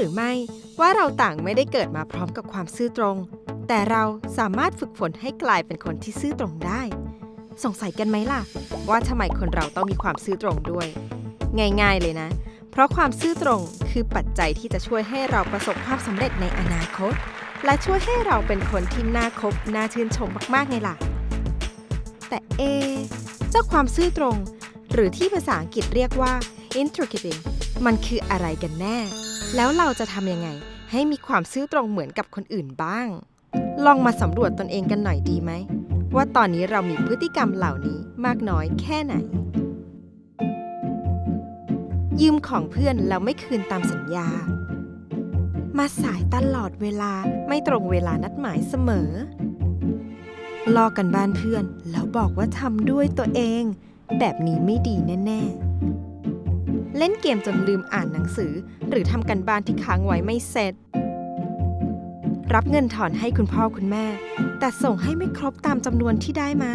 รือไม่ว่าเราต่างไม่ได้เกิดมาพร้อมกับความซื่อตรง แต่เราสามารถฝึกฝนให้กลายเป็นคนที่ซื่อตรงได้ สงสัยกันไหมล่ะ ว่าทำไมคนเราต้องมีความซื่อตรงด้วย ง่ายๆเลยนะ เพราะความซื่อตรงคือปัจจัยที่จะช่วยให้เราประสบความสำเร็จในอนาคต และช่วยให้เราเป็นคนที่น่าคบน่าชื่นชมมากๆไงล่ะ แต่เอะเจ้าความซื่อตรง หรือที่ภาษาอังกฤษเรียกว่า integrity มันคืออะไรกันแน่ แล้วเราจะทำยังไง ให้มีความซื่อตรงเหมือนกับคนอื่นบ้าง ลองมาสำรวจตนเองกันหน่อยดีไหม ว่าตอนนี้เรามีพฤติกรรมเหล่านี้มากน้อยแค่ไหน ยืมของเพื่อนแล้วไม่คืนตามสัญญา มาสายตลอดเวลาไม่ตรงเวลานัดหมายเสมอลอกกันบ้านเพื่อนแล้วบอกว่าทำด้วยตัวเอง แบบนี้ไม่ดีแน่ ๆ เล่นเกมจนลืมอ่านหนังสือ หรือทำกันบ้านที่ค้างไว้ไม่เสร็จ รับเงินถอนให้คุณพ่อคุณแม่ แต่ส่งให้ไม่ครบตามจำนวนที่ได้มา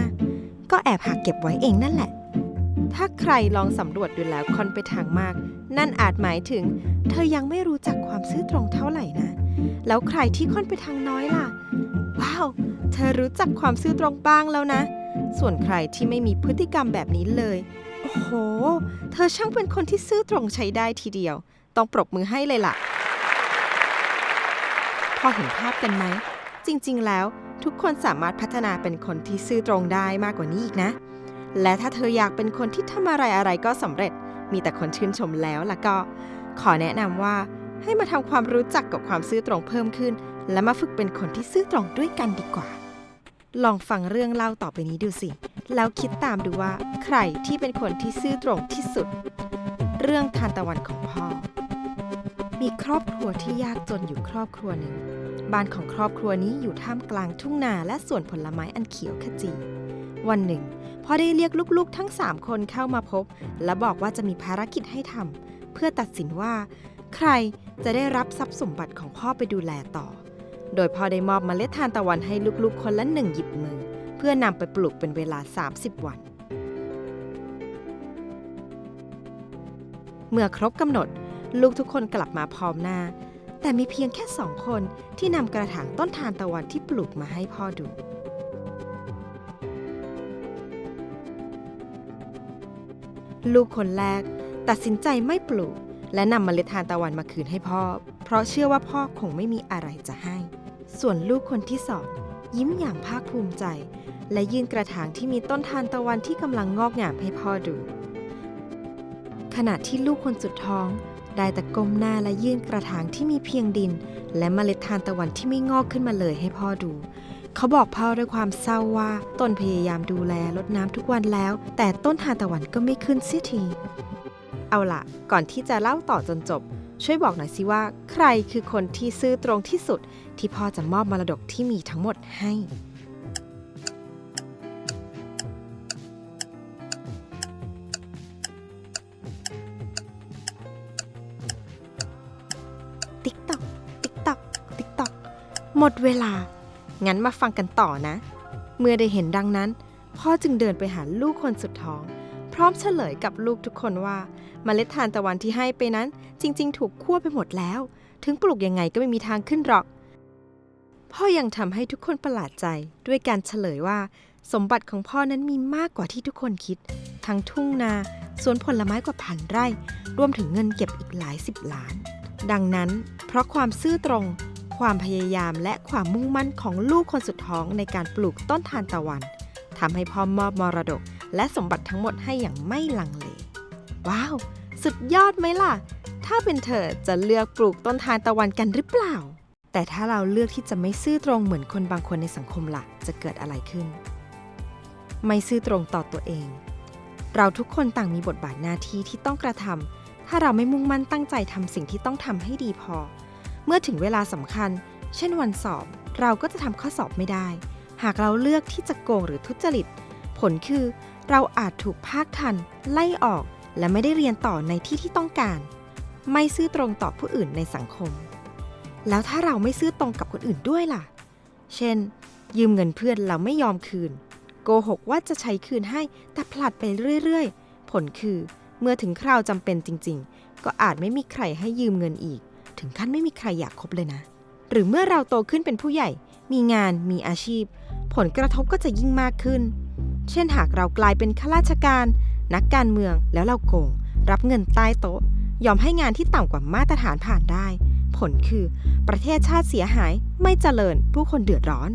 ก็แอบหักเก็บไว้เองนั่นแหละ ถ้าใครลองสำรวจดูแล้วค่อนไปทางมาก นั่นอาจหมายถึง เธอยังไม่รู้จักความซื่อตรงเท่าไหร่นะ แล้วใครที่ค่อนไปทางน้อยล่ะ ว้าว เธอรู้จักความซื่อตรงบ้างแล้วนะ ส่วนใครที่ไม่มีพฤติกรรมแบบนี้เลย โอ้โห เธอช่างเป็นคนที่ซื่อตรงใช้ได้ทีเดียว ต้องปรบมือให้เลยล่ะ พอเห็นภาพกันไหม จริง ๆ แล้วทุกคนสามารถพัฒนาเป็นคนที่ซื่อตรงได้มากกว่านี้อีกนะ และถ้าเธออยากเป็นคนที่ทำอะไรอะไรก็สำเร็จ มีแต่คนชื่นชมแล้วล่ะก็ ขอแนะนำว่าให้มาทำความรู้จักกับความซื่อตรงเพิ่มขึ้น และมาฝึกเป็นคนที่ซื่อตรงด้วยกันดีกว่า ลองฟังเรื่องเล่าต่อไปนี้ดูสิ แล้วคิดตามดูว่าใครที่เป็นคนที่ซื่อตรงที่สุด เรื่องทานตะวันของพ่อ มีครอบครัวที่ยากจนอยู่ครอบครัวหนึ่ง บ้านของครอบครัวนี้อยู่ท่ามกลางทุ่งนาและสวนผลไม้อันเขียวขจี วันหนึ่งพ่อได้เรียกลูกๆทั้ง 3 คนเข้ามาพบ และบอกว่าจะมีภารกิจให้ทำเพื่อตัดสินว่า ใครจะได้รับทรัพย์สมบัติของพ่อไปดูแลต่อ โดยพ่อได้มอบเมล็ดทานตะวันให้ลูกๆ คนละหนึ่งหยิบมือ พื่อนำไปปลูกเป็นเวลา 30 วัน เมื่อครบกำหนด ลูกทุกคนกลับมาพร้อมหน้า แต่มีเพียงแค่สองคนที่นำกระถางต้นทานตะวันที่ปลูกมาให้พ่อดูลูกคนแรก ตัดสินใจไม่ปลูก และนำเมล็ดทานตะวันมาคืนให้พ่อ เพราะเชื่อว่าพ่อคงไม่มีอะไรจะให้ ส่วนลูกคนที่สองยิ้มอย่างภาคภูมิใจ และยื่นกระถางที่มีต้นทานตะวันที่กำลังงอกงามให้พ่อดู ขณะที่ลูกคนสุดท้อง ได้แต่ก้มหน้าและยื่นกระถางที่มีเพียงดิน และเมล็ดทานตะวันที่ไม่งอกขึ้นมาเลยให้พ่อดู เขาบอกพ่อด้วยความเศร้าว่าตนพยายามดูแลรดน้ำทุกวันแล้ว แต่ต้นทานตะวันก็ไม่ขึ้นเสียทีเอาล่ะก่อนที่จะเล่าต่อจนจบ ช่วยบอกหน่อยสิว่า ใครคือคนที่ซื่อตรงที่สุดที่พ่อจะมอบมรดกที่มีทั้งหมดให้ หมดเวลา งั้นมาฟังกันต่อนะ เมื่อได้เห็นดังนั้น พ่อจึงเดินไปหาลูกคนสุดท้อง พร้อมเฉลยกับลูกทุกคนว่าเมล็ดทานตะวันที่ให้ไปนั้น จริง ๆ ถูกคั่วไปหมดแล้ว ถึงปลูกยังไงก็ไม่มีทางขึ้นหรอก พ่อยังทำให้ทุกคนประหลาดใจด้วยการเฉลยว่า สมบัติของพ่อนั้นมีมากกว่าที่ทุกคนคิด ทั้งทุ่งนาสวนผลไม้กว่าพันไร่ รวมถึงเงินเก็บอีกหลายสิบล้าน ดังนั้น เพราะความซื่อตรง ความพยายามและความมุ่งมั่นของลูกคนสุดท้องในการปลูกต้นทานตะวันทำให้พ่อมอบมรดก และสมบัติทั้งหมดให้อย่างไม่ลังเล ว้าว สุดยอดไหมล่ะ ถ้าเป็นเธอจะเลือกปลูกต้นทานตะวันกันหรือเปล่า แต่ถ้าเราเลือกที่จะไม่ซื่อตรงเหมือนคนบางคนในสังคมล่ะ จะเกิดอะไรขึ้น ไม่ซื่อตรงต่อตัวเอง เราทุกคนต่างมีบทบาทหน้าที่ที่ต้องกระทำถ้าเราไม่มุ่งมั่นตั้งใจทำสิ่งที่ต้องทำให้ดีพอ เมื่อถึงเวลาสำคัญ เช่นวันสอบ เราก็จะทำข้อสอบไม่ได้ หากเราเลือกที่จะโกงหรือทุจริต ผลคือ เราอาจถูกภาคทัน ไล่ออก และไม่ได้เรียนต่อในที่ที่ต้องการ ไม่ซื่อตรงต่อผู้อื่นในสังคม แล้วถ้าเราไม่ซื่อตรงกับคนอื่นด้วยล่ะ เช่น ยืมเงินเพื่อนเราไม่ยอมคืน โกหกว่าจะใช้คืนให้ แต่ผลัดไปเรื่อยๆ ผลคือ เมื่อถึงคราวจำเป็นจริง ๆ ก็อาจไม่มีใครให้ยืมเงินอีก ถึงขั้นไม่มีใครอยากคบเลยนะ หรือเมื่อเราโตขึ้นเป็นผู้ใหญ่ มีงาน มีอาชีพ ผลกระทบก็จะยิ่งมากขึ้น เช่นหากเรากลายเป็นข้าราชการ นักการเมืองแล้วเราโกง รับเงินใต้โต๊ะ ยอมให้งานที่ต่ำกว่ามาตรฐานผ่านได้ ผลคือประเทศชาติเสียหายไม่เจริญผู้คนเดือดร้อน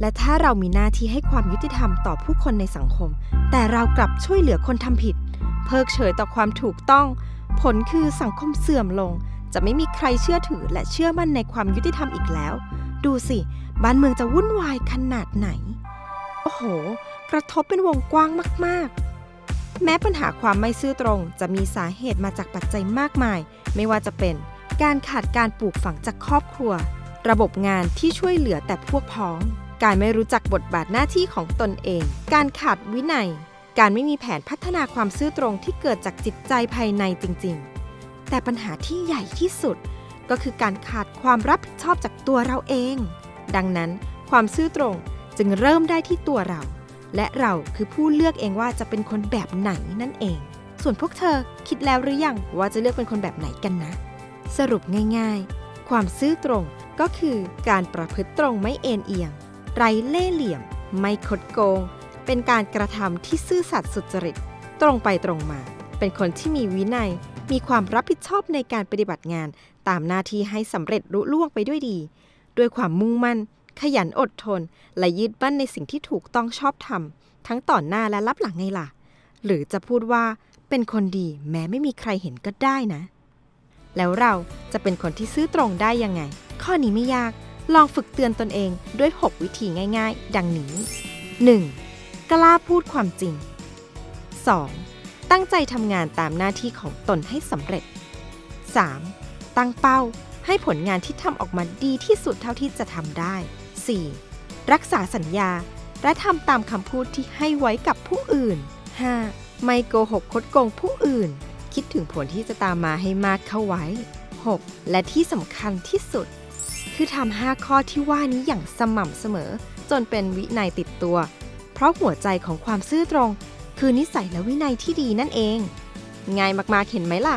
และถ้าเรามีหน้าที่ให้ความยุติธรรมต่อผู้คนในสังคม แต่เรากลับช่วยเหลือคนทำผิด เพิกเฉยต่อความถูกต้อง ผลคือสังคมเสื่อมลง จะไม่มีใครเชื่อถือและเชื่อมั่นในความยุติธรรมอีกแล้ว ดูสิ บ้านเมืองจะวุ่นวายขนาดไหน โอ้โห กระทบเป็นวงกว้างมาก ๆ แม้ปัญหาความไม่ซื่อตรง จะมีสาเหตุมาจากปัจจัยมากมาย ไม่ว่าจะเป็นการขาดการปลูกฝังจากครอบครัว ระบบงานที่ช่วยเหลือแต่พวกพ้อง การไม่รู้จักบทบาทหน้าที่ของตนเอง การขาดวินัย การไม่มีแผนพัฒนาความซื่อตรงที่เกิดจากจิตใจภายในจริง ๆ แต่ปัญหาที่ใหญ่ที่สุด ก็คือการขาดความรับผิดชอบจากตัวเราเอง ดังนั้นความซื่อตรงจึงเริ่มได้ที่ตัวเรา และเราคือผู้เลือกเองว่าจะเป็นคนแบบไหนนั่นเอง ส่วนพวกเธอคิดแล้วหรือยังว่าจะเลือกเป็นคนแบบไหนกันนะ สรุปง่ายๆ ความซื่อตรงก็คือการประพฤติตรงไม่เอ็นเอียง ไร้เล่ห์เหลี่ยม ไม่คดโกง เป็นการกระทำที่ซื่อสัตย์สุจริต ตรงไปตรงมา เป็นคนที่มีวินัย มีความรับผิดชอบในการปฏิบัติงาน ตามหน้าที่ให้สำเร็จรุล่วงไปด้วยดี ด้วยความมุ่งมั่น ขยันอดทน และยึดมั่นในสิ่งที่ถูกต้องชอบธรรมทั้งต่อหน้าและรับหลังไงล่ะ หรือจะพูดว่าเป็นคนดีแม้ไม่มีใครเห็นก็ได้นะ แล้วเราจะเป็นคนที่ซื่อตรงได้ยังไง ข้อนี้ไม่ยาก ลองฝึกเตือนตนเองด้วย 6 วิธีง่าย ๆ ดังนี้ 1. กล้าพูดความจริง 2. ตั้งใจทำงานตามหน้าที่ของตนให้สำเร็จ 3. ตั้งเป้าให้ผลงานที่ทำออกมาดีที่สุดเท่าที่จะทำได้ 4. รักษาสัญญาและทำตามคำพูดที่ให้ไว้กับผู้อื่น 5. ไม่โกหกคดโกงผู้อื่น คิดถึงผลที่จะตามมาให้มากเข้าไว้ 6. และที่สำคัญที่สุด คือทำ5ข้อที่ว่านี้อย่างสม่ำเสมอ จนเป็นวินัยติดตัว เพราะหัวใจของความซื่อตรง คือนิสัยและวินัยที่ดีนั่นเอง ง่ายมากๆเห็นไหมล่ะ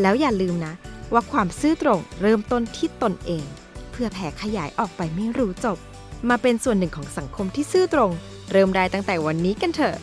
แล้วอย่าลืมนะ ว่าความซื่อตรงเริ่มต้นที่ตนเอง เพื่อแผ่ขยายออกไปไม่รู้จบ มาเป็นส่วนหนึ่งของสังคมที่ซื่อตรง เริ่มได้ตั้งแต่วันนี้กันเถอะ